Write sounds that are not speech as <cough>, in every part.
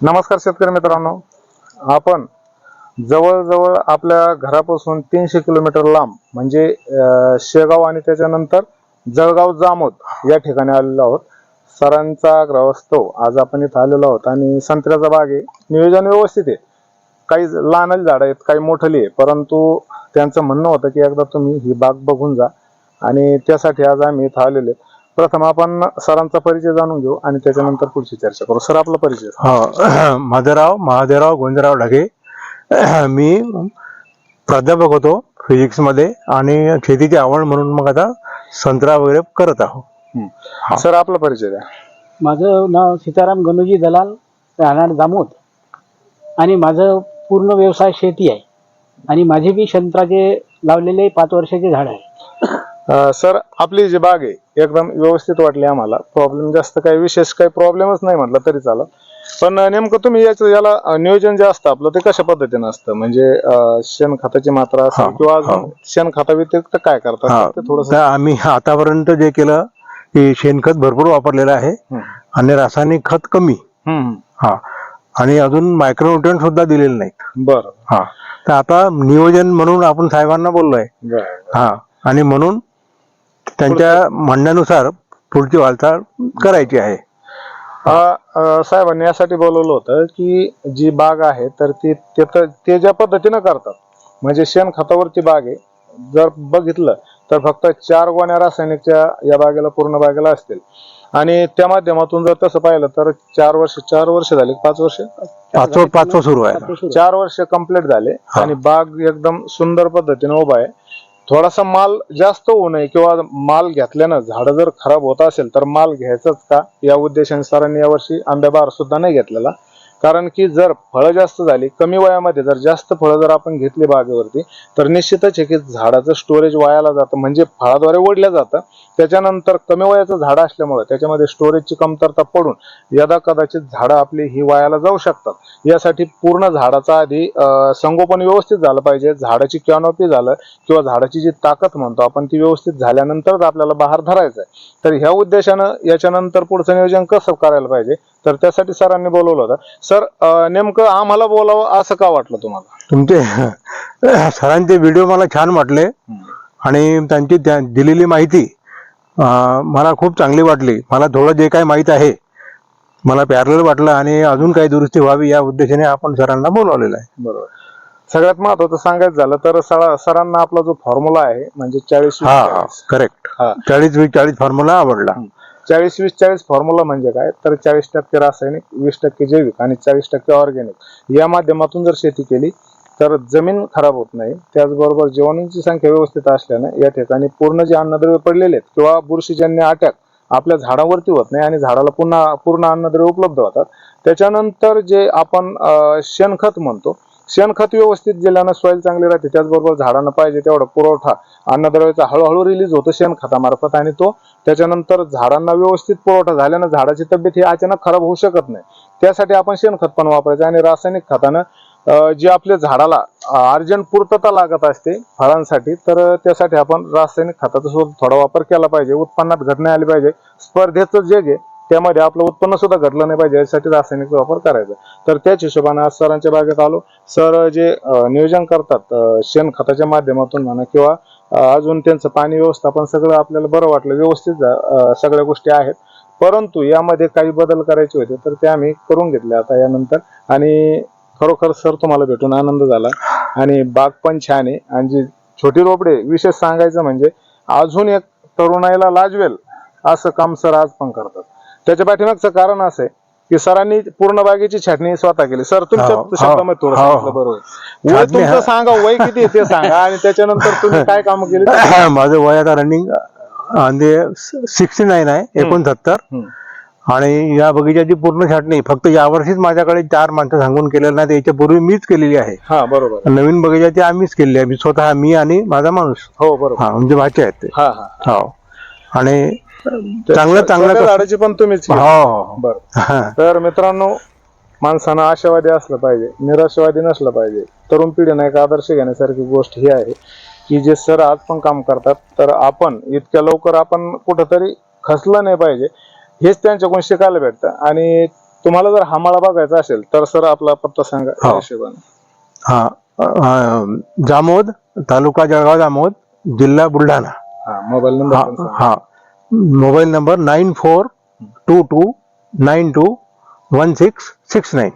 नमस्कार शेतकरी मित्रांनो. आपण जवळजवळ आपल्या घरापासून तीनशे किलोमीटर लांब म्हणजे शेगाव आणि त्याच्यानंतर जळगाव जामोद या ठिकाणी आलेलो आहोत. सरांचा ग्रहस्थव हो, आज आपण इथं आलेलो आहोत आणि संत्र्याचा बाग आहे. नियोजन व्यवस्थित आहे. काही लहानली झाडं आहेत काही मोठली आहे परंतु त्यांचं म्हणणं होतं की एकदा तुम्ही ही बाग बघून जा. आणि त्यासाठी आज आम्ही इथं आलेले आहे. प्रथम आपण सरांचा परिचय जाणून घेऊ आणि त्याच्यानंतर पुढची चर्चा करू. सर आपला परिचय हो <clears throat> माधवराव महादेवराव गोविंदराव ढगे. <clears throat> मी प्राध्यापक होतो फिजिक्समध्ये आणि शेतीची आवड म्हणून मग आता संत्रा वगैरे करत आहो. हा. सर आपला परिचय द्या. माझं नाव सीताराम गणूजी दलाल राहणार जामोद आणि माझं पूर्ण व्यवसाय शेती आहे. आणि माझे बी संत्राचे लावलेले पाच वर्षाचे झाड आहे. सर आपली जी बाग आहे एकदम व्यवस्थित वाटली आम्हाला. प्रॉब्लेम जास्त काही विशेष काही प्रॉब्लेमच नाही म्हटलं तरी चालत. पण नेमकं तुम्ही याचं याला नियोजन जे असतं आपलं ते कशा पद्धतीनं असतं? म्हणजे शेणखताची मात्रा असेल किंवा अजून हा. शेणखता व्यतिरिक्त काय. करतात? ते थोडस आम्ही आतापर्यंत जे केलं की शेणखत भरपूर वापरलेलं आहे. आणि रासायनिक खत कमी. हा आणि अजून मायक्रोन्युट्रन सुद्धा दिलेले नाहीत. बरं. हा. तर आता नियोजन म्हणून आपण साहेबांना बोललोय. हा. आणि म्हणून त्यांच्या म्हणण्यानुसार पुढची वाटचाल करायची आहे. साहेबांनी यासाठी बोलवलं होतं की जी बाग आहे तर ती ते ज्या पद्धतीनं करतात म्हणजे शेणखतावरती बाग आहे जर बघितलं तर फक्त चार गोण्या रासायनिकच्या या बागेला पूर्ण बागेला असतील. आणि त्या माध्यमातून जर तसं पाहिलं तर चार वर्ष चार वर्ष झाली पाच वर्ष? पाचवं पाचवं सुरू आहे चार वर्ष कंप्लीट झाले. आणि बाग एकदम सुंदर पद्धतीने उभा आहे. थोडासा माल जास्त होऊ नये किंवा माल घेतल्यानं झाडं जर खराब होत असेल तर माल घ्यायचाच का? या उद्देशाने सरांनी यावर्षी आंब्याबार सुद्धा नाही घेतलेला. कारण की जर फळं जास्त झाली कमी वयामध्ये जर जास्त फळं जर आपण घेतली बागेवरती तर निश्चितच आहे की झाडाचं स्टोरेज वायाला जातं म्हणजे फळाद्वारे ओढलं जातं. त्याच्यानंतर कमी वयाचं झाड असल्यामुळे त्याच्यामध्ये स्टोरेजची कमतरता पडून यदा कदाचित झाडं आपली ही वायाला जाऊ शकतात. यासाठी पूर्ण झाडाचा आधी संगोपन व्यवस्थित झालं पाहिजे. झाडाची कॅनॉपी झालं किंवा झाडाची जी ताकद म्हणतो आपण ती व्यवस्थित झाल्यानंतरच आपल्याला बाहेर धरायचं आहे. तर ह्या उद्देशानं याच्यानंतर पुढचं नियोजन कसं करायला पाहिजे? तर त्यासाठी सरांनी बोलवलं होतं. सर नेमकं आम्हाला बोलावं असं का वाटलं तुम्हाला? तुमचे सरांचे व्हिडिओ मला छान वाटले. आणि त्यांची त्या- दिलेली माहिती मला खूप चांगली वाटली. मला थोडं जे काही माहीत आहे मला पॅरल वाटलं आणि अजून काही दुरुस्ती व्हावी या उद्देशाने आपण सरांना बोलावलेलं आहे. बरोबर. सगळ्यात महत्वाचं सांगायचं झालं तर सरा- सरांना आपला जो फॉर्म्युला आहे म्हणजे चाळीस हा. करेक्ट हा. चाळीस वीस चाळीस फॉर्म्युला आवडला. चाळीस वीस चाळीस फॉर्म्युला म्हणजे काय? तर चाळीस टक्के रासायनिक वीस टक्के जैविक आणि चाळीस टक्के ऑर्गॅनिक. या माध्यमातून जर शेती केली तर जमीन खराब होत नाही. त्याचबरोबर जीवाणूंची संख्या व्यवस्थित असल्याने या ठिकाणी पूर्ण जे अन्नद्रव्य पडलेले आहेत किंवा बुरशीजन्य अटॅक आपल्या झाडावरती होत नाही आणि झाडाला पुन्हा पूर्ण अन्नद्रव्य उपलब्ध होतात. त्याच्यानंतर जे आपण शेणखत म्हणतो शेणखत व्यवस्थित दिल्यानं सॉईल चांगली राहते. त्याचबरोबर झाडांना पाहिजे तेवढा पुरवठा अन्नद्रव्याचा हळूहळू रिलीज होतो शेणखतामार्फत आणि तो त्याच्यानंतर झाडांना व्यवस्थित पुरवठा झाल्यानं झाडाची तब्येत ही अचानक खराब होऊ शकत नाही. त्यासाठी आपण शेणखत पण वापरायचं आणि रासायनिक खतानं जे आपल्या झाडाला अर्जंट पूर्तता लागत असते फळांसाठी तर त्यासाठी आपण रासायनिक खताचा सुद्धा थोडा वापर केला पाहिजे. उत्पन्नात घट नाही आली पाहिजे. स्पर्धेचं जे घे त्यामध्ये आपलं उत्पन्न सुद्धा घडलं नाही पाहिजे यासाठी रासायनिक वापर करायचा. तर त्याच हिशोबाने आज सरांच्या बागेत आलो. सर जे नियोजन करतात शेण शेणखताच्या माध्यमातून म्हणा किंवा अजून त्यांचं पाणी व्यवस्थापन सगळं आपल्याला बरं वाटलं व्यवस्थित सगळ्या गोष्टी आहेत. परंतु यामध्ये काही बदल करायचे होते तर ते आम्ही करून घेतले आता यानंतर. आणि खरोखर सर तुम्हाला भेटून आनंद झाला. आणि बाग पण छान आहे. आणि जी छोटी रोपडे विशेष सांगायचं म्हणजे अजून एक तरुणाईला लाजवेल असं काम सर आज पण करतात. त्याच्या पाठीमागचं कारण असं आहे की सरांनी पूर्ण बागेची छाटणी स्वतः केली. सर तुमच्या हो, हो, शब्दामध्ये थोडं हो. सांगितलं बरोबर वय तुमचं सांगा वय किती ते सांगा. आणि त्याच्यानंतर तुम्ही काय काम केली? <laughs> माझं वय आता रनिंग सिक्स्टी नाईन आहे एकोणसत्तर. आणि या बगीचाची पूर्ण छाटणी फक्त यावर्षीच माझ्याकडे चार माणसं सांगून केलेलं नाही याच्या पूर्वी मीच केलेली आहे. हा बरोबर. नवीन बगीचाची आम्हीच केलेली आहे. मी स्वतः मी आणि माझा माणूस. हो बरोबर. हा म्हणजे भाचे आहेत ते. हा हा. हो. आणि चांगलं चांगलं झाडाची पण तुम्हीच केली. हो हो बरं. हा. तर मित्रांनो माणसानं आशावादी असलं पाहिजे निराशावादी नसलं पाहिजे. तरुण पिढीने एक आदर्श घेण्यासारखी गोष्ट ही आहे की जे सर आज पण काम करतात तर आपण इतक्या लवकर आपण कुठंतरी खचलं नाही पाहिजे. हेच त्यांच्याकडून शिकायला भेटतं आणि तुम्हाला जर हा मळा बघायचा असेल तर सर आपला पत्ता सांगा त्या हो. हिशोबाने हा अं, जामोद तालुका जळगाव जामोद जिल्हा बुलढाणा हा मोबाईल नंबर हा पण सांगा. हा mobile number nine four two two nine two one six six nine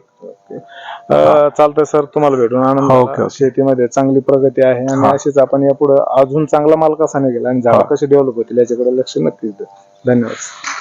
अं, चालतंय सर तुम्हाला भेटून आनंद ओके, झाला. ओके. शेतीमध्ये चांगली प्रगती आहे आणि हा. अशीच आपण यापुढे अजून चांगला माल कसा निघेल आणि झाड हा. कसे डेव्हलप होतील याच्याकडे लक्ष नक्कीच देऊ धन्यवाद